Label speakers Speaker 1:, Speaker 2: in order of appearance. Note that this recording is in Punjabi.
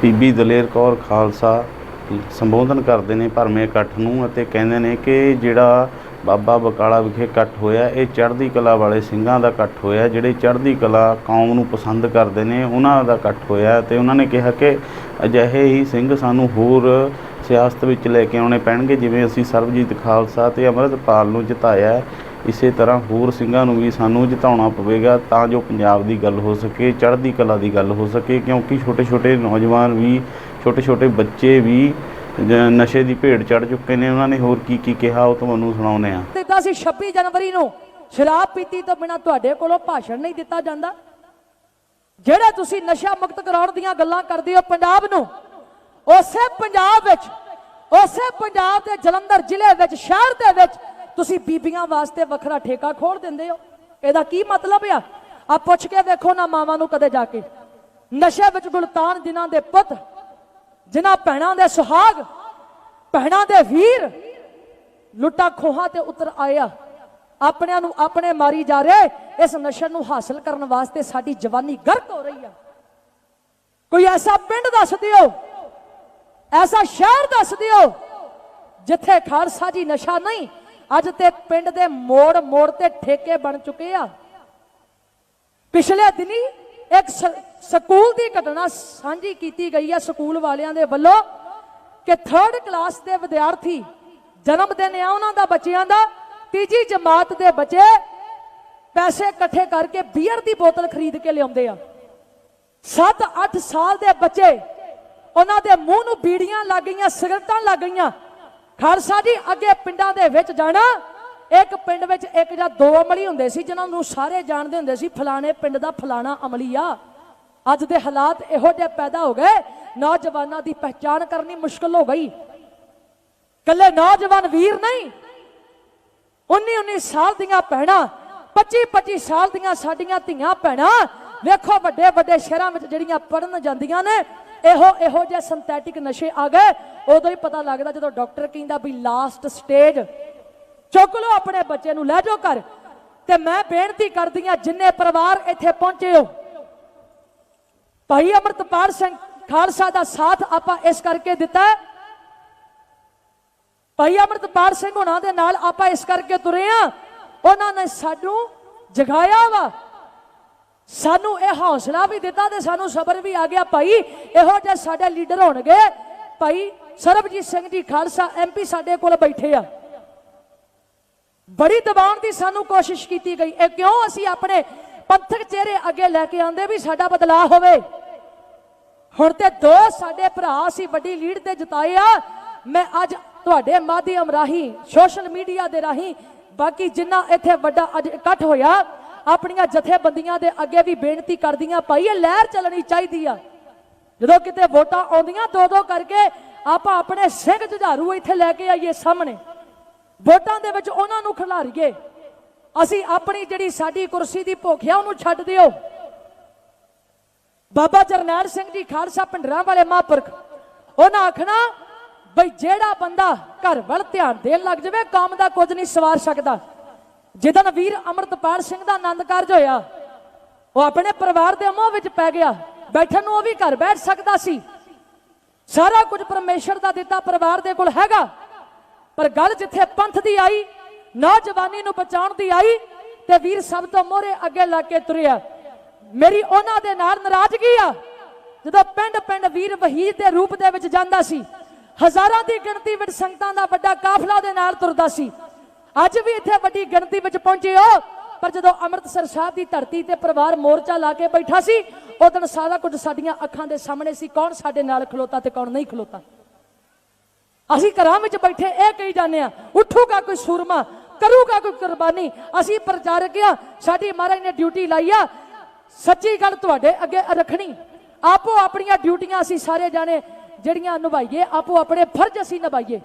Speaker 1: ਬੀਬੀ ਦਲੇਰ ਕੌਰ ਖਾਲਸਾ ਸੰਬੋਧਨ ਕਰਦੇ ਨੇ ਭਰਮੇ ਇਕੱਠ ਨੂੰ ਅਤੇ ਕਹਿੰਦੇ ਨੇ ਕਿ ਜਿਹੜਾ ਬਾਬਾ ਬਕਾਲਾ ਵਿਖੇ ਇਕੱਠ ਹੋਇਆ, ਇਹ ਚੜ੍ਹਦੀ ਕਲਾ ਵਾਲੇ ਸਿੰਘਾਂ ਦਾ ਇਕੱਠ ਹੋਇਆ, ਜਿਹੜੇ ਚੜ੍ਹਦੀ ਕਲਾ ਕੌਮ ਨੂੰ ਪਸੰਦ ਕਰਦੇ ਨੇ, ਉਹਨਾਂ ਦਾ ਇਕੱਠ ਹੋਇਆ ਤੇ ਉਹਨਾਂ ਨੇ ਕਿਹਾ ਕਿ ਅਜਿਹੇ ਹੀ ਸਿੰਘ ਸਾਨੂੰ ਹੋਰ ਸਿਆਸਤ ਵਿੱਚ ਲੈ ਕੇ ਆਉਣੇ ਪੈਣਗੇ, ਜਿਵੇਂ ਅਸੀਂ ਸਰਬਜੀਤ ਖਾਲਸਾ ਤੇ ਅੰਮ੍ਰਿਤਪਾਲ ਨੂੰ ਜਿਤਾਇਆ। ਇਸੇ ਤਰ੍ਹਾਂ ਹੋਰ ਸਿੰਘਾਂ ਨੂੰ ਵੀ ਸਾਨੂੰ ਜਿਤਾਉਣਾ ਪਵੇਗਾ ਤਾਂ ਜੋ ਪੰਜਾਬ ਦੀ ਗੱਲ ਹੋ ਸਕੇ, ਚੜ੍ਹਦੀ ਕਲਾ ਦੀ ਗੱਲ ਹੋ ਸਕੇ, ਕਿਉਂਕਿ ਛੋਟੇ ਛੋਟੇ ਨੌਜਵਾਨ ਵੀ ਛੋਟੇ ਛੋਟੇ ਬੱਚੇ ਵੀ ਨਸ਼ੇ ਦੀ ਭੇਟ ਚੜ ਚੁੱਕੇ ਨੇ। ਉਹਨਾਂ ਨੇ ਹੋਰ ਕੀ ਕੀ ਕਿਹਾ ਉਹ ਤੁਹਾਨੂੰ ਸੁਣਾਉਂਦੇ ਆ
Speaker 2: ਦਿੱਤਾ ਸੀ 26 ਜਨਵਰੀ ਨੂੰ ਸ਼ਰਾਬ ਪੀਤੀ ਤੋਂ ਬਿਨਾ ਤੁਹਾਡੇ ਕੋਲੋਂ ਭਾਸ਼ਣ ਨਹੀਂ ਦਿੱਤਾ ਜਾਂਦਾ। ਜਿਹੜਾ ਤੁਸੀਂ ਨਸ਼ਾ ਮੁਕਤ ਕਰਾਉਣ ਦੀਆਂ ਗੱਲਾਂ ਕਰਦੇ ਹੋ ਪੰਜਾਬ ਨੂੰ, ਉਸੇ ਪੰਜਾਬ ਵਿੱਚ, ਉਸੇ ਪੰਜਾਬ ਦੇ ਜਲੰਧਰ ਜ਼ਿਲ੍ਹੇ ਵਿੱਚ, ਸ਼ਹਿਰ ਦੇ ਵਿੱਚ ਤੁਸੀਂ ਬੀਬੀਆਂ ਵਾਸਤੇ ਵੱਖਰਾ ਠੇਕਾ ਖੋਲ ਦਿੰਦੇ ਹੋ। ਇਹਦਾ ਕੀ ਮਤਲਬ ਆ? ਆ ਪੁੱਛ ਕੇ ਵੇਖੋ ਨਾ ਮਾਵਾਂ ਨੂੰ ਕਦੇ ਜਾ ਕੇ। ਨਸ਼ੇ ਵਿੱਚ ਗੁਲਤਾਨ ਜਿਨ੍ਹਾਂ ਦੇ ਪੁੱਤ, ਜਿਨ੍ਹਾਂ ਭੈਣਾਂ ਦੇ ਸੁਹਾਗ, ਭੈਣਾਂ ਦੇ ਵੀਰ, ਲੁੱਟਾ ਖੋਹਾਂ ਤੇ ਉਤਰ ਆਇਆ ਆਪਣਿਆਂ ਨੂੰ ਆਪਣੇ ਮਾਰੀ ਜਾ ਰਹੇ, ਇਸ ਨਸ਼ੇ ਨੂੰ ਹਾਸਲ ਕਰਨ ਵਾਸਤੇ ਸਾਡੀ ਜਵਾਨੀ ਗਰਕ ਹੋ ਰਹੀ ਆ। ਕੋਈ ਐਸਾ ਪਿੰਡ ਦੱਸ ਦਿਓ, ਐਸਾ ਸ਼ਹਿਰ ਦੱਸ ਦਿਓ, ਜਿੱਥੇ ਖਾਲਸਾ ਜੀ ਨਸ਼ਾ ਨਹੀਂ ਅੱਜ ਤੇ ਪਿੰਡ ਦੇ ਮੋੜ ਮੋੜ ਤੇ ਠੇਕੇ ਬਣ ਚੁੱਕੇ ਆ। ਪਿਛਲੇ ਦਿਨੀ ਇੱਕ ਸਕੂਲ ਦੀ ਘਟਨਾ ਸਾਂਝੀ ਕੀਤੀ ਗਈ ਆ ਸਕੂਲ ਵਾਲਿਆਂ ਦੇ ਵੱਲੋਂ ਕਿ 3rd ਕਲਾਸ ਦੇ ਵਿਦਿਆਰਥੀ ਜਨਮ ਦਿਨ ਆ ਉਹਨਾਂ ਦਾ ਬੱਚਿਆਂ ਦਾ, ਤੀਜੀ ਜਮਾਤ ਦੇ ਬੱਚੇ ਪੈਸੇ ਇਕੱਠੇ ਕਰਕੇ ਬੀਅਰ ਦੀ ਬੋਤਲ ਖਰੀਦ ਕੇ ਲਿਆਉਂਦੇ ਆ। 7-8 ਸਾਲ ਦੇ ਬੱਚੇ ਉਹਨਾਂ ਦੇ ਮੂੰਹ ਨੂੰ ਬੀੜੀਆਂ ਲੱਗ ਗਈਆਂ, ਸਿਗਰਟਾਂ ਲੱਗ ਗਈਆਂ। ਖਾਲਸਾ ਜੀ ਅੱਗੇ ਪਿੰਡਾਂ ਦੇ ਵਿੱਚ ਜਾਣਾ, ਇੱਕ ਪਿੰਡ ਵਿੱਚ ਇੱਕ ਜਾਂ ਦੋ ਅਮਲੀ ਹੁੰਦੇ ਸੀ, ਜਿਨ੍ਹਾਂ ਨੂੰ ਸਾਰੇ ਜਾਣਦੇ ਹੁੰਦੇ ਸੀ, ਫਲਾਣੇ ਪਿੰਡ ਦਾ ਫਲਾਣਾ ਅਮਲੀ ਆ। ਅੱਜ ਦੇ ਹਾਲਾਤ ਇਹੋ ਜਿਹੇ ਪੈਦਾ ਹੋ ਗਏ, ਨੌਜਵਾਨਾਂ ਦੀ ਪਹਿਚਾਣ ਕਰਨੀ ਮੁਸ਼ਕਲ ਹੋ ਗਈ। ਕੱਲੇ ਨੌਜਵਾਨ ਵੀਰ ਨਹੀਂ 19 19 ਸਾਲ ਦੀਆਂ ਭੈਣਾਂ 25 25 ਸਾਲ ਦੀਆਂ ਸਾਡੀਆਂ ਧੀਆਂ ਭੈਣਾਂ, ਵੇਖੋ ਵੱਡੇ ਵੱਡੇ ਸ਼ਹਿਰਾਂ ਵਿੱਚ ਜਿਹੜੀਆਂ ਪੜਨ ਜਾਂਦੀਆਂ ਨੇ ਇਹੋ ਇਹੋ ਜਿਹੇ ਸਿੰਥੈਟਿਕ ਨਸ਼ੇ ਆ ਗਏ। ਉਦੋਂ ਹੀ ਪਤਾ ਲੱਗਦਾ ਜਦੋਂ ਡਾਕਟਰ ਕਹਿੰਦਾ ਵੀ ਲਾਸਟ ਸਟੇਜ ਚੁੱਕ ਲਓ ਆਪਣੇ ਬੱਚੇ ਨੂੰ, ਲੈ ਜਾਓ ਘਰ। ਤੇ ਮੈਂ ਬੇਨਤੀ ਕਰਦੀ ਆ ਜਿੰਨੇ ਪਰਿਵਾਰ ਇੱਥੇ ਪਹੁੰਚੇ ਹੋ, ਭਾਈ ਅਮਰਤਪਾਲ ਸਿੰਘ ਖਾਲਸਾ ਦਾ ਸਾਥ ਆਪਾਂ ਇਸ ਕਰਕੇ ਦਿੱਤਾ ਭਾਈ ਅਮਰਤਪਾਲ ਸਿੰਘ ਹੁਣਾਂ ਦੇ ਨਾਲ ਆਪਾਂ ਇਸ ਕਰਕੇ ਤੁਰੇ ਆ ਉਹਨਾਂ ਨੇ ਸਾਨੂੰ ਜਗਾਇਆ ਵਾ। ਸਾਨੂੰ ਇਹ ਹੌਸਲਾ ਵੀ ਦਿੱਤਾ ਤੇ ਸਾਨੂੰ ਸਬਰ ਵੀ ਆ ਗਿਆ। ਭਾਈ, ਇਹੋ ਜਿਹੇ ਸਾਡੇ ਲੀਡਰ ਹੋਣਗੇ। ਭਾਈ, ਸਰਬਜੀਤ ਸਿੰਘ ਜੀ ਖਾਲਸਾ ਐਮਪੀ ਸਾਡੇ ਕੋਲ ਬੈਠੇ ਆ। ਬੜੀ ਦਬਾਉਣ ਦੀ ਸਾਨੂੰ ਕੋਸ਼ਿਸ਼ ਕੀਤੀ ਗਈ। ਇਹ ਕਿਉਂ ਅਸੀਂ ਆਪਣੇ ਪੰਥਕ ਚਿਹਰੇ ਅੱਗੇ ਲੈ ਕੇ ਆਂਦੇ ਵੀ ਸਾਡਾ ਬਦਲਾਅ ਹੋਵੇ? ਹੁਣ ਤੇ ਦੋ ਸਾਡੇ ਭਰਾ ਅਸੀਂ ਵੱਡੀ ਲੀਡ ਤੇ ਜਿਤਾਏ ਆ। ਮੈਂ ਅੱਜ ਤੁਹਾਡੇ ਮਾਧਿਅਮ ਰਾਹੀਂ, ਸੋਸ਼ਲ ਮੀਡੀਆ ਦੇ ਰਾਹੀਂ, ਬਾਕੀ ਜਿੰਨਾ ਇੱਥੇ ਵੱਡਾ ਅੱਜ ਇਕੱਠ ਹੋਇਆ ਆਪਣੀਆਂ ਜਥੇਬੰਦੀਆਂ ਦੇ ਅੱਗੇ ਵੀ ਬੇਨਤੀ ਕਰਦੀਆਂ ਭਾਈ, ਇਹ ਲਹਿਰ ਚੱਲਣੀ ਚਾਹੀਦੀ ਆ। ਜਦੋਂ ਕਿਤੇ ਵੋਟਾਂ ਆਉਂਦੀਆਂ ਦੋ ਦੋ ਕਰਕੇ ਆਪਾਂ ਆਪਣੇ ਸਿੰਘ ਜੁਝਾਰੂ ਇੱਥੇ ਲੈ ਕੇ ਆਈਏ ਸਾਹਮਣੇ। ਵੋਟਾਂ ਦੇ ਵਿੱਚ ਉਹਨਾਂ ਨੂੰ ਖਿਲਾਰੀਏ। ਅਸੀਂ ਆਪਣੀ ਜਿਹੜੀ ਸਾਡੀ ਕੁਰਸੀ ਦੀ ਭੁੱਖ ਆ, ਉਹਨੂੰ ਛੱਡ ਦਿਓ। ਬਾਬਾ ਜਰਨੈਲ ਸਿੰਘ ਜੀ ਖਾਲਸਾ ਪਿੰਡਰਾਂ ਵਾਲੇ ਮਹਾਂਪੁਰਖ, ਉਹਨਾਂ ਆਖਣਾ, ਬਈ ਜਿਹੜਾ ਬੰਦਾ ਘਰ ਵੱਲ ਧਿਆਨ ਦੇਣ ਲੱਗ ਜਾਵੇ, ਕੰਮ ਦਾ ਕੁਝ ਨਹੀਂ ਸਵਾਰ ਸਕਦਾ। ਜਿੱਦਨ ਵੀਰ ਅਮਰਤਪਾਲ ਸਿੰਘ ਦਾ ਆਨੰਦ ਕਾਰਜ ਹੋਇਆ, ਉਹ ਆਪਣੇ ਪਰਿਵਾਰ ਦੇ ਮੋਹ ਵਿੱਚ ਪੈ ਗਿਆ। ਬੈਠਣ ਨੂੰ ਉਹ ਵੀ ਘਰ ਬੈਠ ਸਕਦਾ ਸੀ। ਸਾਰਾ ਕੁਝ ਪਰਮੇਸ਼ਰ ਦਾ ਦਿੱਤਾ ਪਰਿਵਾਰ ਦੇ ਕੋਲ ਹੈਗਾ। ਪਰ ਗੱਲ ਜਿੱਥੇ ਪੰਥ ਦੀ ਆਈ, ਨੌਜਵਾਨੀ ਨੂੰ ਬਚਾਉਣ ਦੀ ਆਈ, ਤੇ ਵੀਰ ਸਭ ਤੋਂ ਮੋਹਰੇ ਅੱਗੇ ਲੱਗ ਕੇ ਤੁਰਿਆ। ਮੇਰੀ ਉਹਨਾਂ ਦੇ ਨਾਲ ਨਾਰਾਜ਼ਗੀ ਆ, ਜਦੋਂ ਪਿੰਡ ਪਿੰਡ ਵੀਰ ਵਹੀਰ ਦੇ ਰੂਪ ਦੇ ਵਿੱਚ ਜਾਂਦਾ ਸੀ। ਹਜ਼ਾਰਾਂ ਦੀ ਗਿਣਤੀ ਵਿੱਚ ਸੰਗਤਾਂ ਦਾ ਵੱਡਾ ਕਾਫਲਾ ਦੇ ਨਾਲ ਤੁਰਦਾ ਸੀ। ਅੱਜ ਵੀ ਇੱਥੇ ਵੱਡੀ ਗਿਣਤੀ ਵਿੱਚ ਪਹੁੰਚੇ ਹੋ। ਪਰ ਜਦੋਂ ਅੰਮ੍ਰਿਤਸਰ ਸਾਹਿਬ ਦੀ ਧਰਤੀ ਤੇ ਪਰਿਵਾਰ ਮੋਰਚਾ ਲਾ ਕੇ ਬੈਠਾ ਸੀ, ਉਹ ਦਿਨ ਸਾਰਾ ਕੁਝ ਸਾਡੀਆਂ ਅੱਖਾਂ ਦੇ ਸਾਹਮਣੇ ਸੀ। ਕੌਣ ਸਾਡੇ ਨਾਲ ਖਲੋਤਾ ਤੇ ਕੌਣ ਨਹੀਂ ਖਲੋਤਾ? ਅਸੀਂ ਘਰਾਂ ਵਿੱਚ ਬੈਠੇ, ਇਹ ਕਹੀ ਜਾਂਦੇ ਆ ਉੱਠੂਗਾ ਕੋਈ ਸੂਰਮਾ, ਕਰੂਗਾ ਕੋਈ ਕੁਰਬਾਨੀ। ਅਸੀਂ ਪ੍ਰਚਾਰਕ ਆ ਸਾਡੀ ਮਹਾਰਾਜ ਨੇ ਡਿਊਟੀ ਲਾਈ ਆ। ਸੱਚੀ ਗੱਲ ਤੁਹਾਡੇ ਅੱਗੇ ਰੱਖਣੀ। ਆਪੋ ਆਪਣੀਆਂ ਡਿਊਟੀਆਂ ਅਸੀਂ ਸਾਰੇ ਜਾਣੇ, ਜਿਹੜੀਆਂ ਨਿਭਾਈਏ, ਆਪੋ ਆਪਣੇ ਫਰਜ਼ ਅਸੀਂ ਨਿਭਾਈਏ।